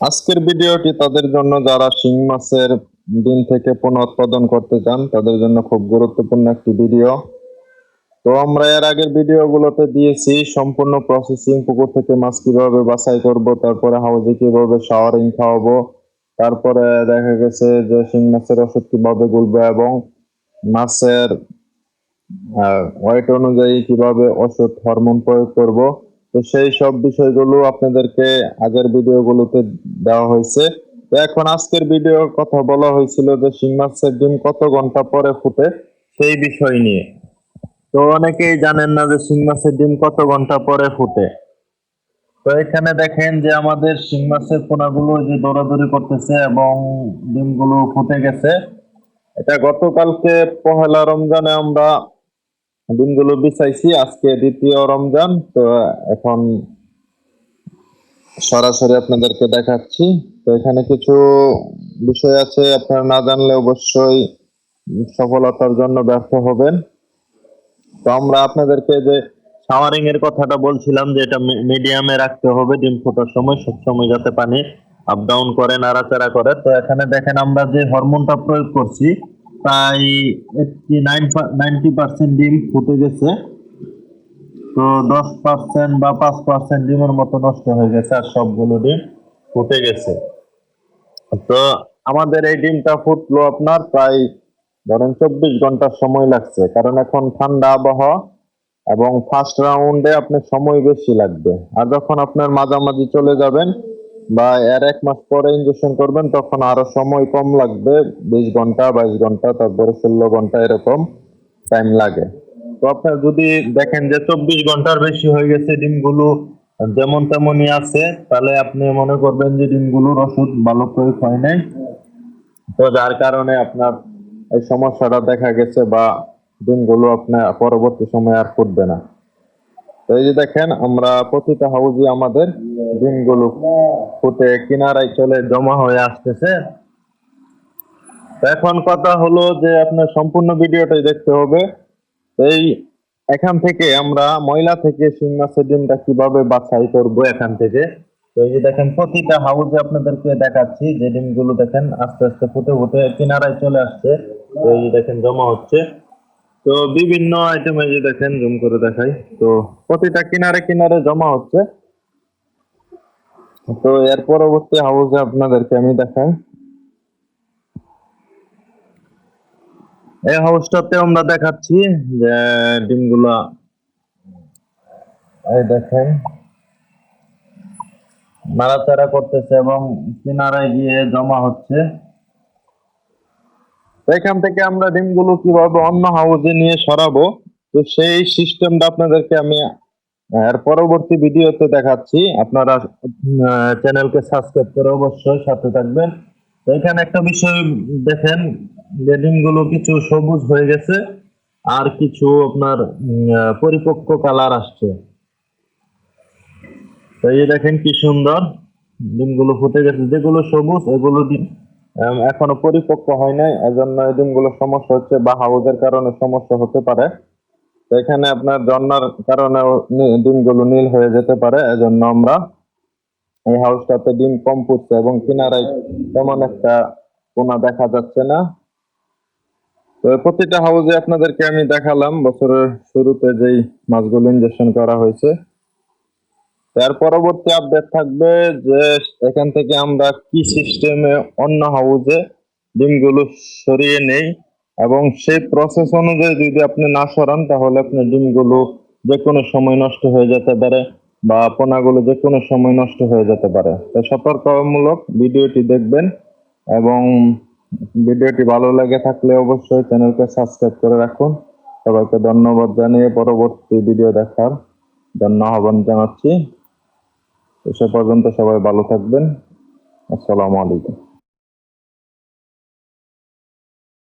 আজকের ভিডিওটি তাদের জন্য যারা শিং মাছের দিন থেকে পুনঃ উৎপাদন করতে চান, তাদের জন্য খুব গুরুত্বপূর্ণ একটি ভিডিও। তো আমরা এর আগের ভিডিওগুলোতে দিয়েছি সম্পূর্ণ প্রসেসিং পুকুর থেকে মাছ কীভাবে বাছাই করব, তারপরে হাউজে কীভাবে শাওয়ারিং খাওয়াবো, তারপরে দেখা গেছে যে শিং মাছের ওষুধ কীভাবে গুলবো এবং মাছের ওয়েট অনুযায়ী কীভাবে ওষুধ হরমোন প্রয়োগ করব। তো সেই সব বিষয়গুলো আপনাদেরকে আগের ভিডিওগুলোতে দেওয়া হয়েছে। তো এখন আজকের ভিডিওর কথা বলা হয়েছিল যে শিং মাছের ডিম কত ঘণ্টা পরে ফুটে সেই বিষয় নিয়ে। তো অনেকেই জানেন না যে শিং মাছের ডিম কত ঘণ্টা পরে ফুটে। তো এখানে দেখেন যে আমাদের শিং মাছের পোনাগুলো যে দৌড়াদৌড়ি করতেছে এবং ডিমগুলো ফুটে গেছে। এটা গতকালকে পহেলা রমজানে আমরা ডিমগুলো বিছাইছি, আজকে দ্বিতীয় রমজান, তো এখন সরাসরি আপনাদেরকে দেখাচ্ছি। তো এখানে কিছু বিষয় আছে, আপনারা না জানলে অবশ্যই সফলতার জন্য ব্যর্থ হবেন। তো আমরা আপনাদেরকে যে শাওয়ারিং এর কথাটা বলছিলাম, যে এটা মিডিয়ামে রাখতে হবে, ডিম ফোটার সময় সব সময় যাতে পানি আপ ডাউন করে, নাড়াচাড়া করে। তো এখানে দেখেন আমরা যে হরমোনটা প্রয়োগ করছি প্রায় এইটটি নাইন নাইনটি পার্সেন্ট ডিম ফুটে গেছে। তো দশ পার্সেন্ট বা পাঁচ পার্সেন্ট ডিমের মতো নষ্ট হয়ে গেছে আর সবগুলো ডিম ফুটে গেছে। তো আমাদের এই ডিমটা ফুটলো আপনার প্রায় ধরেন চব্বিশ ঘণ্টার সময় লাগছে। কারণ এখন ঠান্ডা আবহাওয়া এবং ফার্স্ট রাউন্ডে আপনার সময় বেশি লাগবে। আর যখন আপনার মাঝামাঝি চলে যাবেন বা এর এক মাস পরে ইনজেকশন করবেন, তখন আরও সময় কম লাগবে, বিশ ঘণ্টা, বাইশ ঘণ্টা, তারপরে ষোলো ঘণ্টা এরকম টাইম লাগে। তো আপনার যদি দেখেন যে চব্বিশ ঘণ্টার বেশি হয়ে গেছে ডিমগুলো, যেমন তেমনই আছে, তাহলে আপনি মনে করবেন যে ডিমগুলোর ওষুধ ভালো প্রয়োগ হয় নাই। তো যার কারণে আপনার এই সমস্যাটা দেখা গেছে বা ডিমগুলো আপনার পরবর্তী সময় আর ফুটবে না। এই যে দেখেন, আমরা প্রতিটা হাউজি আমাদের ডিমগুলো ফুটে কিনারায় চলে জমা হয়ে আসতেছে। এখন কথা হলো যে আপনার সম্পূর্ণ ভিডিওটাই দেখতে হবে। এই এখান থেকে আমরা ময়লা থেকে শিং মাছের ডিমটা কীভাবে বাছাই করব এখান থেকে? তো এই যে দেখেন প্রতিটা হাউজে আপনাদেরকে দেখাচ্ছি যে ডিমগুলো দেখেন আস্তে আস্তে ফুটে ফুটে কিনারায় চলে আসছে। তো এই দেখেন, জমা হচ্ছে। তো বিভিন্ন আইটেম যে দেখেন জুম করে দেখাই। তো প্রতিটা কিনারে কিনারে জমা হচ্ছে। তো এর পরবর্তী হাউসে আপনাদেরকে আমি দেখাই। এই হাউসটাতে আমরা দেখাচ্ছি যে ডিমগুলা, এই দেখেন, নাড়াচাড়া করতেছে এবং কিনারায় গিয়ে জমা হচ্ছে। এখান থেকে আমরা ডিমগুলো কীভাবে অন্য হাউসে নিয়ে সরাবো? তো সেই সিস্টেমটা আপনাদেরকে আমি এর পরবর্তী ভিডিওতে দেখাচ্ছি। আপনারা চ্যানেলকে সাবস্ক্রাইব করে অবশ্যই সাথে থাকবেন। তো এখানে একটা বিষয় দেখেন, যে ডিমগুলো কিছু সবুজ হয়ে গেছে, আর কিছু আপনার পরিপক্ক কালার আসছে। তো এই দেখেন কি সুন্দর, ডিমগুলো ফুটে গেছে। যেগুলো সবুজ, এগুলো ডিম এখনও পরিপক্ক হয় নাই। এজন্য এই ডিমগুলো সমস্যা হচ্ছে বা হাউজের কারণে সমস্যা হতে পারে। এখানে আপনার জন্নার কারণে ডিমগুলো নীল হয়ে যেতে পারে। এজন্য আমরা এই হাউসটাতে ডিম কম ফুটছে এবং কিনারায় তেমন একটা কোনা দেখা যাচ্ছে না। তো প্রতিটা হাউজে আপনাদেরকে আমি দেখালাম, বছরের শুরুতে যেই মাছগুলো ইনজেকশন করা হয়েছে। তার পরবর্তী আপডেট থাকবে যে এখান থেকে আমরা কি সিস্টেমে অন্য হাউজে ডিমগুলো সরিয়ে নেই এবং সেই প্রসেস অনুযায়ী যদি আপনি না সরান, তাহলে আপনার ডিমগুলো যে কোনো সময় নষ্ট হয়ে যেতে পারে বা পোনাগুলো যে কোনো সময় নষ্ট হয়ে যেতে পারে। তো সতর্কমূলক ভিডিওটি দেখবেন এবং ভিডিওটি ভালো লেগে থাকলে অবশ্যই চ্যানেলকে সাবস্ক্রাইব করে রাখুন। সবাইকে ধন্যবাদ জানিয়ে পরবর্তী ভিডিও দেখার জন্য আহ্বান জানাচ্ছি। সে পর্যন্ত সবাই ভালো থাকবেন। আসসালামু আলাইকুম।